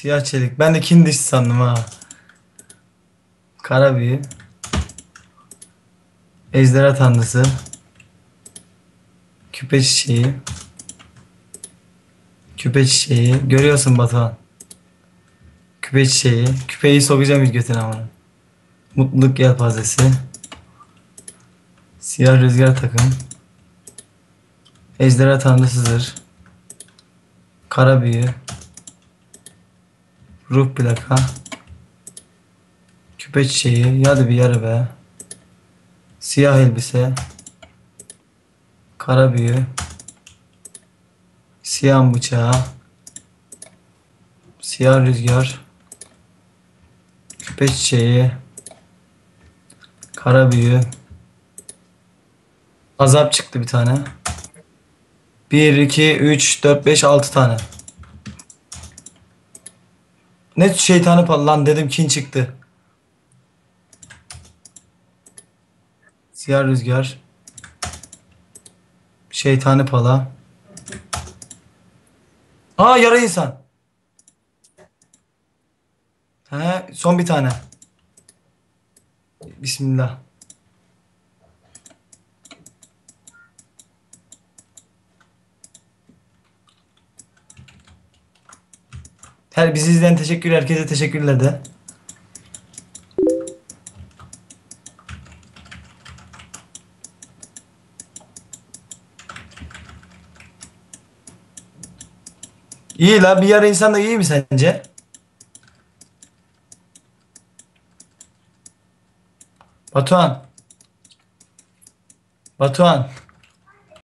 Siyah çelik. Ben de kin dişi sandım ha. Kara büyü. Ejderha tanrısı. Küpe çiçeği. Küpe çiçeği. Görüyorsun Batuhan. Küpe çiçeği. Küpeyi sokacağım ilk götüne ama. Mutluluk yelpazesi. Siyah rüzgar takım. Ejderha tanrısı zırh. Kara büyü. Ruh plaka. Küpe çiçeği. Hadi bir yarı be. Siyah elbise. Kara büyü. Siyah bıçağı. Siyah rüzgar. Küpe çiçeği. Kara büyü. Azap çıktı bir tane. 1, 2, 3, 4, 5, 6 tane. Ne şeytanı pal lan dedim kin çıktı. Siyah rüzgar. Şeytani pala. Aa yara insan. He, son bir tane. Bismillah. Her bizi izleyen teşekkür herkese teşekkürler de. İyi la bir yarı insan da iyi mi sence? Batuhan. Batuhan.